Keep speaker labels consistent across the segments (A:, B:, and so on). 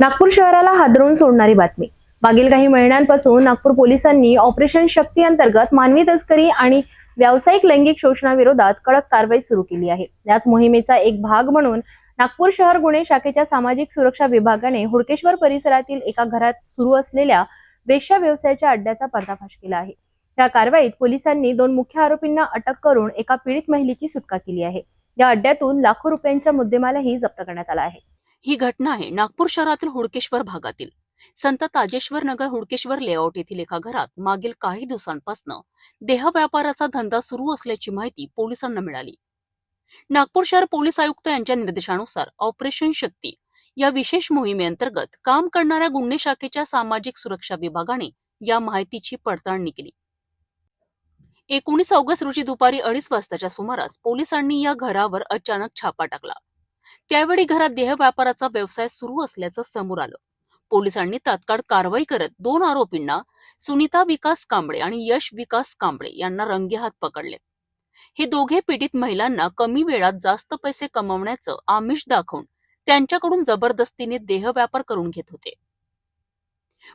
A: नागपूर शहराला हादरवून सोडणारी बातमी. मागील काही महिन्यांपासून नागपूर पोलिसांनी ऑपरेशन शक्ती अंतर्गत मानवी तस्करी आणि व्यावसायिक लैंगिक शोषणाविरोधात कडक कारवाई सुरू केली आहे. याच मोहिमेचा एक भाग म्हणून नागपूर शहर गुन्हे शाखेच्या सामाजिक सुरक्षा विभागाने हुडकेश्वर परिसरातील एका घरात सुरू असलेल्या वेश्या व्यवसायाच्या अड्ड्याचा पर्दाफाश केला आहे. या कारवाईत पोलिसांनी दोन मुख्य आरोपींना अटक करून एका पीडित महिलेची सुटका केली आहे. या अड्ड्यातून लाखो रुपयांच्या मुद्देमालही जप्त करण्यात आला आहे.
B: ही घटना आहे नागपूर शहरातील हुडकेश्वर भागातील. संत ताजेश्वर नगर हुडकेश्वर लेआउट येथील एका घरात मागील काही दिवसांपासून देह व्यापाराचा धंदा सुरू असल्याची माहिती पोलिसांना मिळाली. नागपूर शहर पोलीस आयुक्त यांच्या निर्देशानुसार ऑपरेशन शक्ती या विशेष मोहिमेअंतर्गत काम करणाऱ्या गुन्हे शाखेच्या सामाजिक सुरक्षा विभागाने या माहितीची पडताळणी केली. एकोणीस ऑगस्ट रोजी दुपारी अडीच वाजताच्या सुमारास पोलिसांनी या घरावर अचानक छापा टाकला. त्यावेळी घरात देह व्यापाराचा व्यवसाय सुरू असल्याचं समोर आलं. पोलिसांनी तात्काळ कारवाई करत दोन आरोपींना सुनीता विकास कांबळे आणि यश विकास कांबळे यांना रंगेहात पकडले. हे दोघे पीडित महिलांना कमी वेळात जास्त पैसे कमवण्याचं आमिष दाखवून त्यांच्याकडून जबरदस्तीने देह व्यापार करून घेत होते.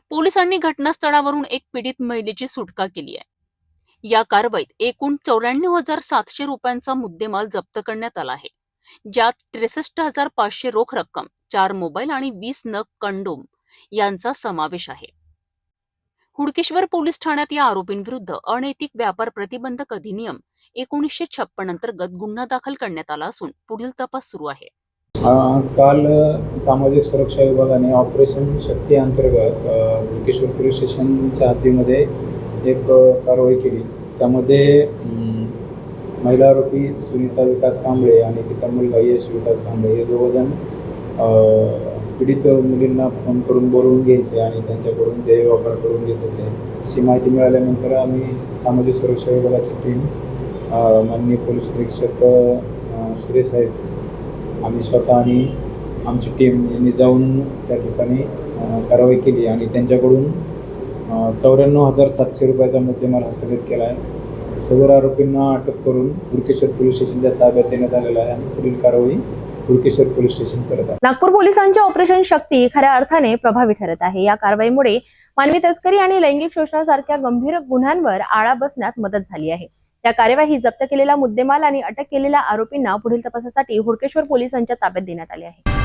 B: पोलिसांनी घटनास्थळावरून एक पीडित महिलेची सुटका केली आहे. या कारवाईत एकूण चौऱ्याण्णव हजार सातशे रुपयांचा मुद्देमाल जप्त करण्यात आला आहे. ज्यात त्रेसष्ट हजार पाचशे रोख रक्कम चार मोबाईल आणि वीस नग कंडोम यांचा समावेश आहे. हुडकेश्वर पोलीस ठाण्यात या आरोपींविरुद्ध अनैतिक व्यापार प्रतिबंधक अधिनियम एकोणीसशे छप्पन अंतर्गत गुन्हा दाखल करण्यात आला असून पुढील तपास सुरू आहे.
C: काल सामाजिक सुरक्षा विभागाने ऑपरेशन शक्ती अंतर्गत हुडकेश्वर पोलीस स्टेशनच्या हद्दीमध्ये एक कारवाई केली. त्यामध्ये महिला आरोपी सुनीता विकास कांबळे आणि तिचा मुलगा यश विकास कांबळे हे दोघंजण पीडित मुलींना फोन करून बोलवून घ्यायचे आणि त्यांच्याकडून देह वापर करून घेत होते. अशी माहिती मिळाल्यानंतर आम्ही सामाजिक सुरक्षा विभागाची टीम माननीय पोलीस निरीक्षक अ, श्री साहेब आम्ही स्वतः आणि आमची टीम यांनी जाऊन त्या ठिकाणी कारवाई केली आणि त्यांच्याकडून चौऱ्याण्णव हजार सातशे रुपयाचा मुद्देमाल हस्तगत केला आहे. सदर आरोपींना अटक करून हुडकेश्वर पोलीस स्टेशनच्या ताब्यात देण्यात आलेला आहे आणि पुढील कारवाई पोलीस स्टेशन करत आहे.
A: नागपूर पोलिसांच्या ऑपरेशन शक्ती खऱ्या अर्थाने प्रभावी ठरत आहे. या कारवाईमुळे मानवी तस्करी आणि लैंगिक शोषणासारख्या गंभीर गुन्ह्यांवर आळा बसण्यात मदत झाली आहे. या कार्यवाही जप्त केलेला मुद्देमाल आणि अटक केलेल्या आरोपींना पुढील तपासासाठी हुडकेश्वर पोलिसांच्या ताब्यात देण्यात आले आहे.